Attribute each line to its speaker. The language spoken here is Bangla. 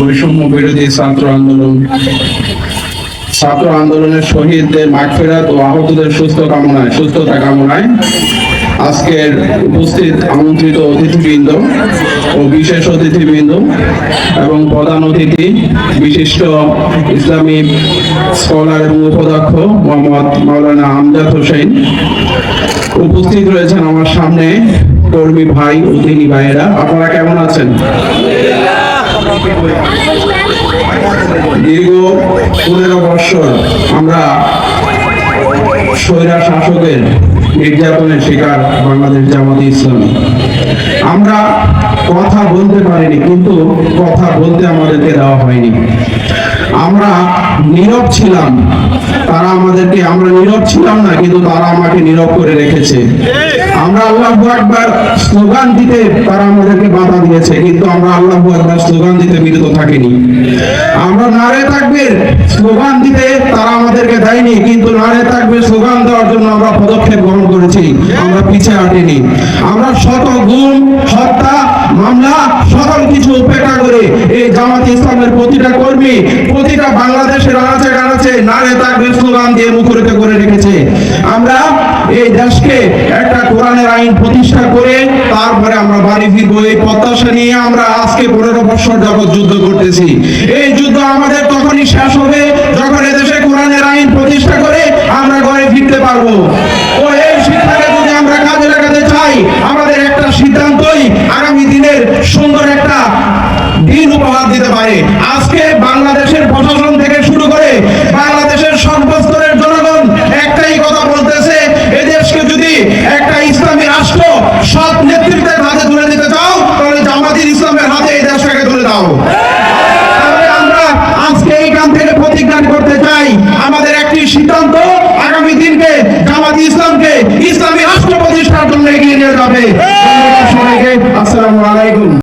Speaker 1: বৈষম্য বিরোধী ছাত্র আন্দোলন। ছাত্র আন্দোলনের শহীদদের মাগফিরাত ও আহতদের সুস্থ কামনায়, সুস্থতা কামনায় আজকের উপস্থিত আমন্ত্রিত অতিথিবৃন্দ ও বিশেষ অতিথিবৃন্দ এবং প্রধান অতিথি, বিশিষ্ট ইসলামী স্কলার এবং উপাধ্যক্ষ মোহাম্মদ মাওলানা আমজাদ হোসেন। উপস্থিত রয়েছেন আমার সামনে কর্মী ভাই অতিথি ভাইয়েরা। আপনারা কেমন আছেন? দীর্ঘ পনেরো বৎসর আমরা স্বৈরা শাসকের নির্যাতনের শিকার বাংলাদেশ জামাতে ইসলামী। আমরা কথা বলতে পারিনি, কিন্তু কথা বলতে আমাদেরকে দেওয়া হয়নি। আমরা নীরব ছিলাম, তারা আমাদেরকে, আমরা নীরব ছিলাম না, কিন্তু তারা আমাকে নীরব করে রেখেছে। আমরা আল্লাহ একবার স্লোগান দিতে তারা আমাদেরকে বাধা দিয়েছে, কিন্তু আমরা আল্লাহ একবার স্লোগান দিতে বিরত থাকিনি। আমরা নারে থাকবে স্লোগান দিতে তারা আমাদেরকে দেয়নি, কিন্তু নারে থাকবে স্লোগান দেওয়ার জন্য আমরা পদক্ষেপ গ্রহণ করেছি, আমরা পিছে হাঁটিনি। আমরা শত গুম, হত্যা, মামলা সকল কিছু উপেক্ষা করে এই জামাত ইসলামের প্রতিটা কর্মী, প্রতিটা বাংলাদেশের আনাচে কানাচে নারে থাকবে স্লোগান দিয়ে মুখরিত করে রেখেছে। আমরা এই দেশকে একটা কোরআনের আইন প্রতিষ্ঠা করে তারপরে আমরা বাড়ি ফিরবো। এই প্রত্যাশা নিয়ে আমরা আজকে পনেরো বছর যাবৎ যুদ্ধ করতেছি। এই যুদ্ধ আমাদের তখনই শেষ হবে যখন এদেশে কোরআনের আইন প্রতিষ্ঠা করে আমরা ঘরে ফিরতে পারব। ও এই শিক্ষাকে যদি আমরা কাজে লাগাতে চাই, আমাদের একটা সিদ্ধান্তই আগামী দিনের সুন্দর একটা দিন উপহার দিতে পারে। আজকে চাই আমাদের একটি সিদ্ধান্ত আগামী দিনকে জামাতি ইসলামকে ইসলামী রাষ্ট্র প্রতিষ্ঠার জন্য এগিয়ে নিয়ে যাবে। আসসালামু আলাইকুম।